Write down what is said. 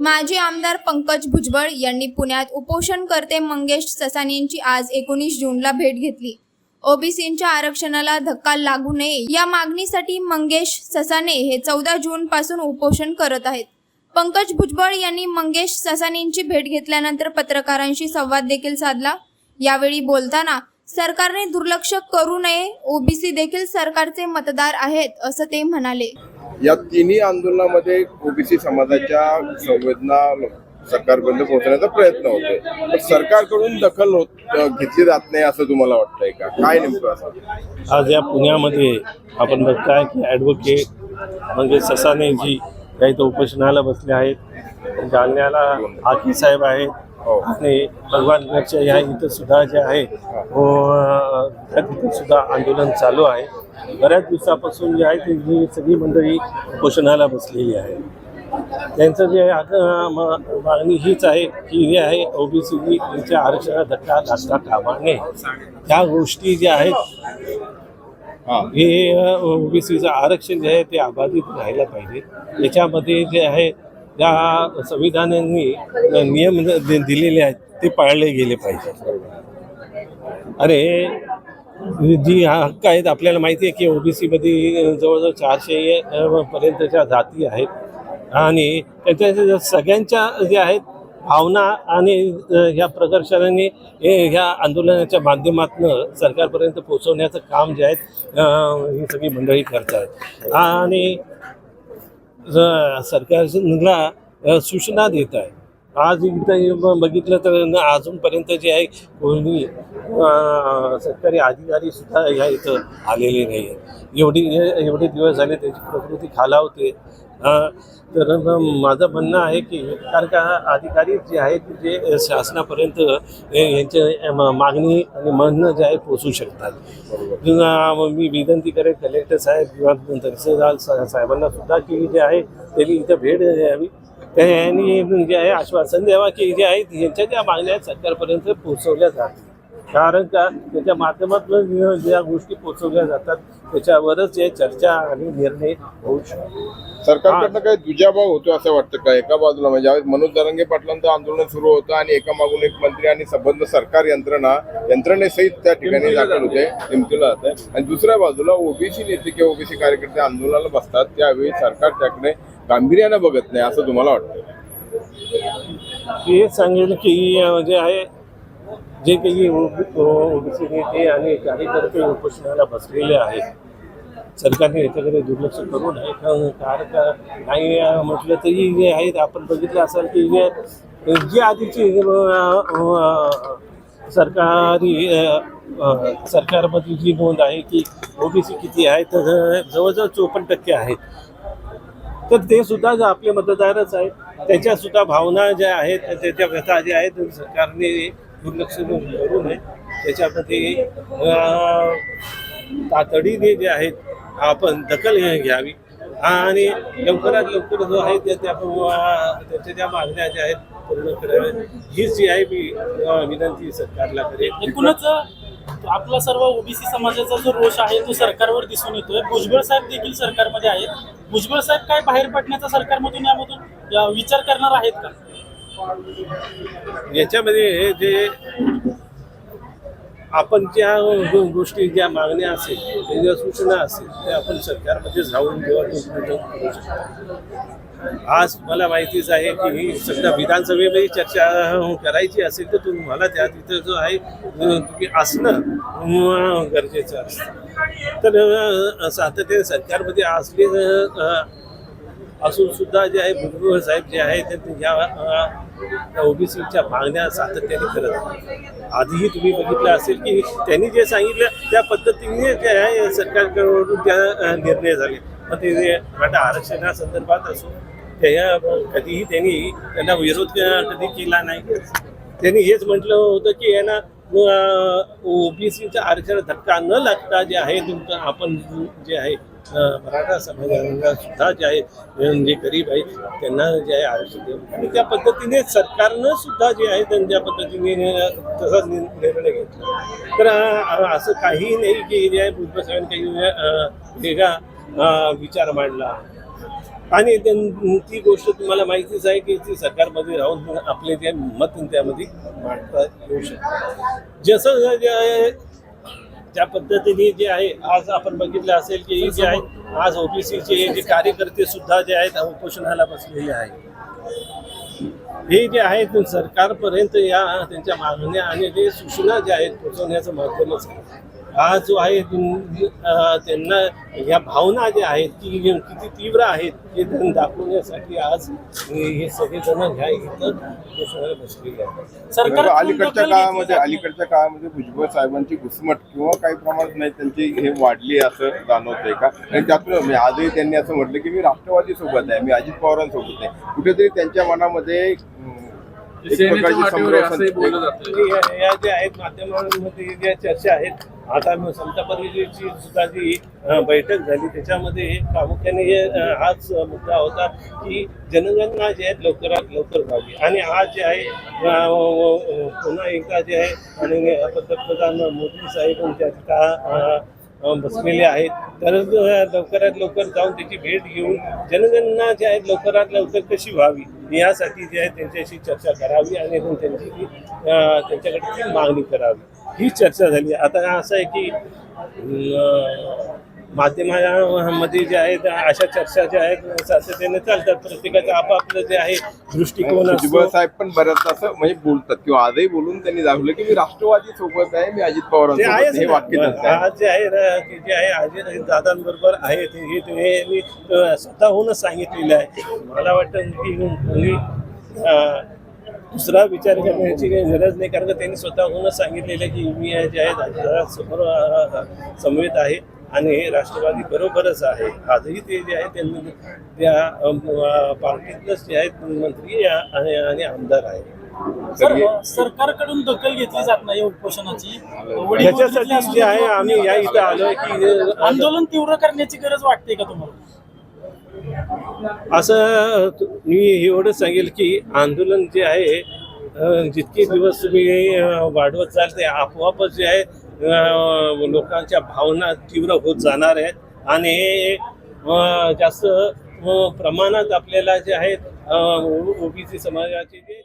माजी आमदार पंकज भुजबळ यांनी पुण्यात उपोषणकर्ते मंगेश ससानेंची आज एकोणीस जूनला भेट घेतली. ओबीसींच्या आरक्षणाला धक्का लागू नये या मागणीसाठी मंगेश ससाने हे चौदा जून पासून उपोषण करत आहेत. पंकज भुजबळ यांनी मंगेश ससानेंची भेट घेतल्यानंतर पत्रकारांशी संवाद देखील साधला. यावेळी बोलताना सरकारने दुर्लक्ष करू नये ओबीसी देखील सरकारचे मतदार आहेत असं ते म्हणाले. या तिन्ही आंदोलनामध्ये ओबीसी समाजाच्या संवेदना सरकारपर्यंत पोहोचण्याचा प्रयत्न होतोय. पण सरकारकडून दखल होत घेतली जात नाही असं तुम्हाला वाटतंय का? काय नेमकं असं? आज या पुण्यामध्ये आपण बघताय की ॲडव्होकेट म्हणजे ससानेजी या इथं उपोषणाला बसले आहेत. जालन्याला हाकी साहेब आहेत. हो. आणि भगवान या इथं सुद्धा जे आहे त्या तिथं सुद्धा आंदोलन चालू आहे. बऱ्याच दिवसापासून जे आहे ती ही सगळी मंडळी उपोषणाला बसलेली आहे. त्यांचं जे मागणी हीच आहे की हे आहे ओबीसी यांच्या आरक्षणाला धक्का लागता कामा नये त्या गोष्टी ज्या आहेत हा. ओबीसीचं आरक्षण जे आहे ते अबाधित राहायला पाहिजे. याच्यामध्ये जे आहे त्या संविधानाने नियम दिलेले आहेत ते पाळले गेले पाहिजे. अरे म्हणजे जी हक्क आहेत आपल्याला माहिती आहे की ओबीसीमध्ये जवळजवळ चारशे पर्यंतच्या जाती आहेत. आणि त्याच्या सगळ्यांच्या जे आहेत भावना आणि ह्या प्रदर्शनाने हे ह्या आंदोलनाच्या माध्यमातून सरकारपर्यंत पोहोचवण्याचं काम जे आहे ही सगळी मंडळी करत आहेत आणि सरकारला सूचना देत आहे आज इथं बघितलं तर अजूनपर्यंत जे आहे कोणी सरकारी अधिकारी सुद्धा ह्या इथं आलेले नाही आहेत एवढी एवढे दिवस झाले त्याची प्रकृती खालावते. तर माझं म्हणणं आहे की कारण का अधिकारी जे आहेत जे शासनापर्यंत यांचे मागणी आणि म्हणणं जे आहे पोचू शकतात. मी विनंती करेन कलेक्टर साहेब किंवा तहसीलदार साहेबांना सुद्धा की जे आहे त्यांनी इथं भेट द्यावी. त्यांनी जे आहे आश्वासन द्यावा की जे आहे यांच्या ज्या मागण्या आहेत सरकारपर्यंत पोहोचवल्या जातील कारण का त्याच्या माध्यमातून ज्या गोष्टी पोहोचवल्या जातात त्याच्यावरच जे चर्चा आणि निर्णय होऊ शकतो. सरकारकडनं काही दुजाभाव होतो असं वाटतं का? एका बाजूला म्हणजे मनोज दरंगे पाटलांचं आंदोलन सुरू होतं आणि एका मागून एक मंत्री आणि संबंध सरकार यंत्रणा यंत्रणेसहित त्या ठिकाणी दाखल होते. निमतीला जात आहे आणि दुसऱ्या बाजूला ओबीसी नेते किंवा ओबीसी कार्यकर्ते आंदोलनाला बसतात. त्यावेळी सरकार त्याकडे गांभीर्यानं बघत नाही असं तुम्हाला वाटतं? हे सांगेल की म्हणजे जे आहे जे काही ओबीसी नेते आणि कार्यकर्ते उपोषणाला बसलेले आहेत सरकारने याच्याकडे दुर्लक्ष करू नये. कारण का नाही म्हटलं तरी जे आहेत आपण बघितलं असाल की जे जे आधीची सरकारी सरकारमधली सरकारमध्ये जी नोंद आहे की ओबीसी किती आहे तर जवळजवळ चोपन्न टक्के आहेत. तर ते सुद्धा आपले मतदारच आहेत त्याच्या सुद्धा भावना ज्या आहेत त्याच्या व्यथा ज्या आहेत सरकारने दुर्लक्ष करू नये त्याच्यामध्ये तातडीने जे आहेत आपण दखल घ्यावी. आणि लवकरात लवकर जो आहे त्या त्या त्याच्या ज्या मागण्या ज्या आहेत पूर्ण कराव्या हीच जी आहे मी विनंती सरकारला करेन. एकूणच आपला सर्व ओबीसी समाजाचा जो रोष आहे तो सरकारवर दिसून येतोय. भुजबळ साहेब देखील सरकारमध्ये आहेत. भुजबळ साहेब काय बाहेर पडण्याचा सरकारमधून यामधून विचार करणार आहेत का? याच्यामध्ये हे जे आपण ज्या गोष्टी ज्या मागण्या असेल ज्या सूचना असेल त्या आपण सरकारमध्ये जाऊन जेव्हा करू शकतो. आज मला माहितीच आहे की ही सध्या विधानसभेमध्ये चर्चा करायची असेल तर तुम्हाला त्या तिथं जो आहे तुम्ही असणं गरजेचं असतं. तर सातत्याने सरकारमध्ये असले असून सुद्धा जे आहे भुजबळ साहेब जे आहे ते या ओबीसीच्या मागण्या सातत्याने करत आहेत. आधीही तुम्ही बघितलं असेल की त्यांनी जे सांगितलं त्या पद्धतीने जे आहे सरकारकडून त्या निर्णय झाले. मग ते जे मराठा आरक्षणासंदर्भात असो त्या कधीही त्यांनी त्यांना विरोध कधी केला नाही. त्यांनी हेच म्हटलं होतं की यांना ओबीसीचा आरक्षण धक्का न लागता जे आहे तुमचं आपण जे आहे मराठा समाजाला सुद्धा जे आहे जे गरीब आहे त्यांना जे आहे आरक्षण देऊ आणि त्या पद्धतीने सरकारनं सुद्धा जे आहे त्यांच्या पद्धतीने तसाच तसा निर्णय घेतला. तर असं काही नाही की जे आहे भुजबळ साहेबांनी काही वेगळा विचार मांडला. आणि ती गोष्ट तुम्हाला माहितीच आहे की ती सरकारमध्ये राहून आपले ते मत त्यामध्ये मांडता येऊ शकते. जसं जे आहे, त्या पद्धतीने जे आहे आज आपण बघितलं असेल की जे आहे आज ओबीसीचे जे कार्यकर्ते सुद्धा जे आहेत उपोषणाला बसलेले आहेत. हे जे आहे सरकारपर्यंत या त्यांच्या मागण्या आणि ते सूचना ज्या आहेत पोहोचवण्याचं महत्त्वच आहे. हा जो आहे त्यांना या भावना ज्या आहेत की किती तीव्र आहेत हे त्यांना दाखवण्यासाठी आज हे सगळेजण ह्या इथं बसलेले आहेत. सरकार अलीकडच्या काळामध्ये अलीकडच्या काळामध्ये भुजबळ साहेबांची घुसमट किंवा काही प्रमाणात नाही त्यांची हे वाढली असं जाणवतंय का? आणि त्यातून आजही त्यांनी असं म्हटलं की मी राष्ट्रवादी सोबत आहे मी अजित पवारांसोबत आहे. कुठेतरी त्यांच्या मनामध्ये एक प्रकारची समरस या ज्या आहेत माध्यमांमध्ये ज्या चर्चा आहेत आता मग समता परिषदेची सुद्धा जी बैठक झाली त्याच्यामध्ये प्रामुख्याने हे, हाच मुद्दा होता की जनगणना जे आहेत लवकरात लवकर व्हावी. आणि आज जे आहे पुन्हा एकदा जे आहे आणि पंतप्रधान मोदी साहेब त्या बसलेले आहेत तर लवकरात लवकर जाऊन त्याची भेट घेऊन जनगणना जी आहे लवकरात लवकर कशी व्हावी? यासाठी जे आहे त्यांच्याशी चर्चा करावी आणि मग त्यांची त्यांच्याकडे ती मागणी करावी. ही चर्चा झाली. आता असं आहे की माध्यमामध्ये जे आहेत अशा चर्चा ज्या आहेत सातत्याने चालतात प्रत्येकाचं आपापलं जे आहे दृष्टिकोन साहेब पण बऱ्याच असं म्हणजे बोलतात किंवा आजही बोलून त्यांनी दाखवलं की मी राष्ट्रवादी सोबत आहे मी अजित आहे. हे. वाक्य. आज जे आहे ते जे आहे अजय दादांबरोबर आहे हे मी स्वतःहूनच सांगितलेलं आहे मला वाटतं की दुसरा विचार करण्याची काही गरज नाही कारण त्यांनी स्वतःहूनच सांगितलेलं आहे की मी जे आहे समवेत आहे आणि हे राष्ट्रवादी बरोबरच आहे. आजही ते जे आहे त्यांनी त्या पार्टीतलंच जे आहेत मंत्री आणि आमदार आहे सर सरकारकडून दखल घेतली जात नाही या उपोषणाची? वडील ह्याच्यासाठी जे आहे आम्ही या इथं आलोय की आंदोलन तीव्र करण्याची गरज वाटते का तुम्हाला? असं मी एवढं सांगेल की आंदोलन जे आहे जितके दिवस तुम्ही वाढवत जाल ते आपोआपच जे आहे लोकांच्या भावना तीव्र होत जाणार आहेत. आणि हे जास्त प्रमाणात आपल्याला जे आहेत ओबीसी समाजाचे जे